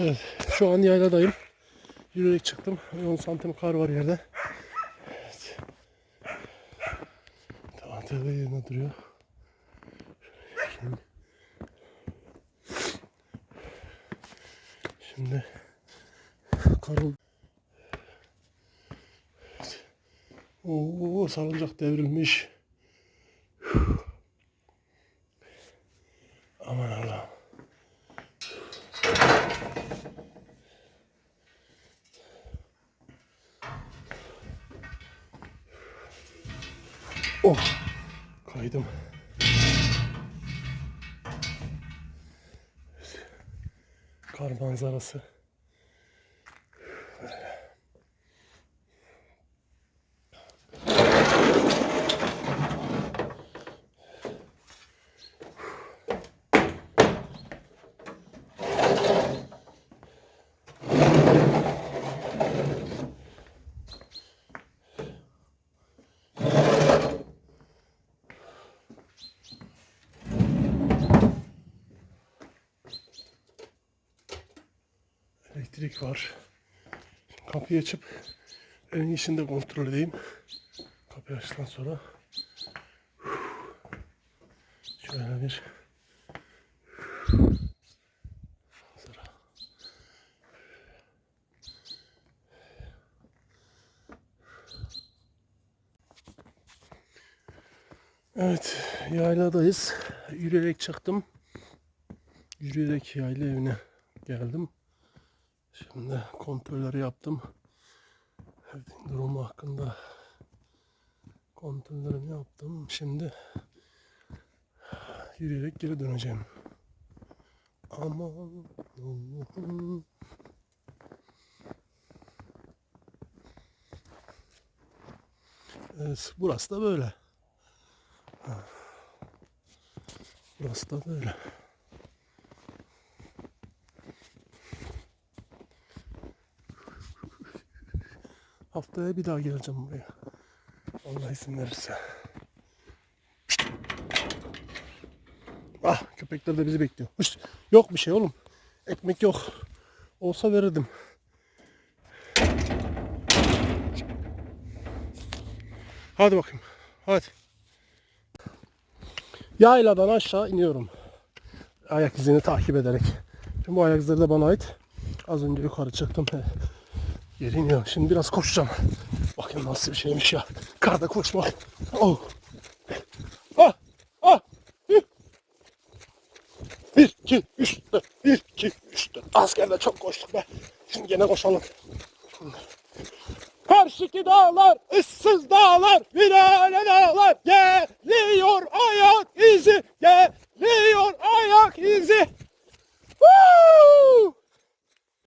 Evet, şu an yayladayım. Yürüyerek çıktım. 10 santim kar var yerde. Evet. Tabii yerine duruyor. Şimdi, şimdi kar oldu. Evet. Oo, salıncak devrilmiş. Oh! Kaydım. Kar manzarası. Elektrik var. Kapıyı açıp evin içinde kontrol edeyim. Kapıyı açtıktan sonra şöyle bir manzara. Evet, yayladayız. Yürüyerek çıktım. Yürüyerek yayla evine geldim. Şimdi kontrolleri yaptım. Evin durumu hakkında kontrollerimi yaptım. Şimdi yürüyerek geri döneceğim. Aman. Evet, burası da böyle. Burası da böyle. Haftaya bir daha geleceğim buraya. Allah izin verirse. Ah köpekler de bizi bekliyor. Hış, yok bir şey oğlum. Ekmek yok. Olsa verirdim. Hadi bakayım. Hadi. Yayladan aşağı iniyorum. Ayak izini takip ederek. Şimdi bu ayak izleri de bana ait. Az önce yukarı çıktım. Geri iniyorum. Şimdi biraz koşacağım. Bakın nasıl bir şeymiş ya. Karda koşmak. Oh. Ah. Ah. Bir, iki, üç, dört. Bir, iki, üç, dört. Askerde çok koştuk be. Şimdi gene koşalım. Karşıki dağlar, ıssız dağlar, virane dağlar, gel